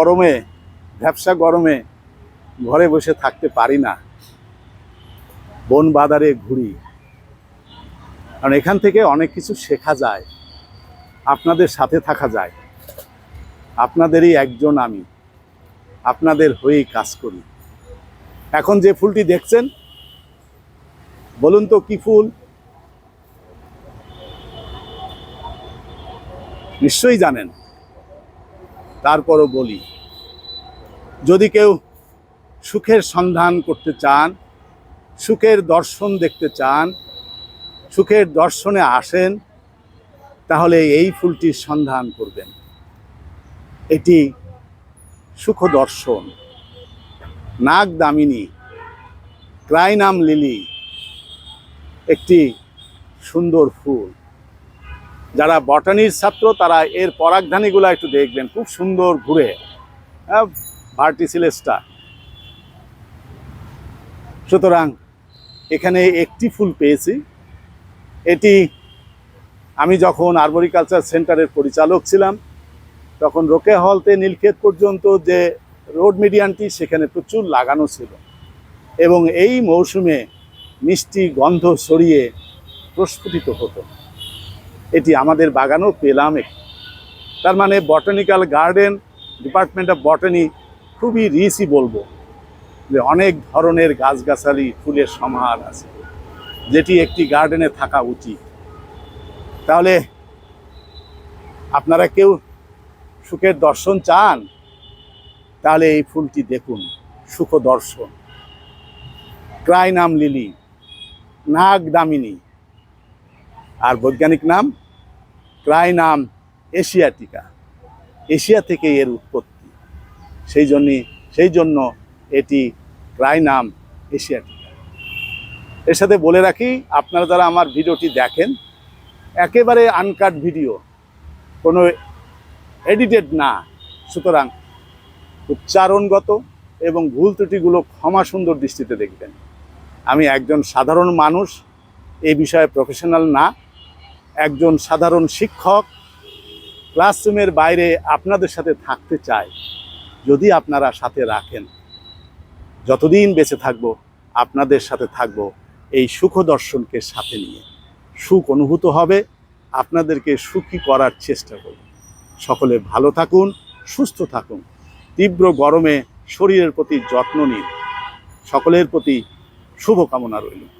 গরমে, ব্যবসা গরমে ঘরে বসে থাকতে পারি না। বন বাজারে ঘুরি। কারণ এখান থেকে অনেক কিছু শেখা যায়। আপনাদের সাথে থাকা যায়। আপনাদেরই একজন আমি। আপনাদের হয়েই কাজ করি। এখন যে ফুলটি দেখছেন, বলুন তো কি ফুল? নিশ্চয়ই জানেন। তারপরও বলি। যদি কেউ সুখের সন্ধান করতে চান, সুখের দর্শন দেখতে চান, সুখের দর্শনে আসেন, তাহলে এই ফুলটির সন্ধান করবেন। এটি সুখ দর্শন, নাগ দামিনী, ক্রাইনাম লিলি, একটি সুন্দর ফুল। যারা বটানির ছাত্র, তারা এর পরাগধানীগুলো একটু দেখবেন, খুব সুন্দর ঘুরে। ভার্টিসিলেসটা সুতরাং এখানে একটি ফুল পেয়েছি। এটি আমি যখন আরবরিকালচার সেন্টারের পরিচালক ছিলাম, তখন রোকে হলতে নীলক্ষেত পর্যন্ত যে রোড মিডিয়ানটি সেখানে প্রচুর লাগানো ছিল এবং এই মৌসুমে মিষ্টি গন্ধ সরিয়ে প্রস্ফুটিত হতো। এটি আমাদের বাগানও পেলাম। তার মানে botanical garden, department of botany খুবই রিচই বলব যে অনেক ধরনের গাছগাছালি, ফুলের সমাহার আছে। যেটি একটি গার্ডেনে থাকা উচিত। তাহলে আপনারা কেউ সুখের দর্শন চান? তাহলে এই ফুলটি দেখুন, সুখ দর্শন। ক্রাই নাম লিলি, নাগ দামিনী। আর বৈজ্ঞানিক নাম ক্রাই নাম এশিয়াটিকা। এশিয়া থেকে এর উৎপত্তি। সেই জন্যে, সেই জন্য এটি ক্রাই নাম এশিয়াটিকা এর সাথে বলে রাখি, আপনারা যারা আমার ভিডিওটি দেখেন, একেবারে আনকাট ভিডিও কোনো এডিটেড না। সুতরাং উচ্চারণগত এবং ভুল ত্রুটিগুলো ক্ষমা সুন্দর দৃষ্টিতে দেখবেন। আমি একজন সাধারণ মানুষ এই বিষয়ে প্রফেশনাল না। একজন সাধারণ শিক্ষক ক্লাসরুমের বাইরে আপনাদের সাথে থাকতে চাই। যদি আপনারা সাথে রাখেন, যতদিন বেঁচে থাকব, আপনাদের সাথে থাকব এই সুখ দর্শনকে সাথে নিয়ে। সুখ অনুভূত হবে, আপনাদেরকে সুখী করার চেষ্টা করব। সকলে ভালো থাকুন, সুস্থ থাকুন। তীব্র গরমে শরীরের প্রতি যত্ন নিন। সকলের প্রতি শুভকামনা রইল।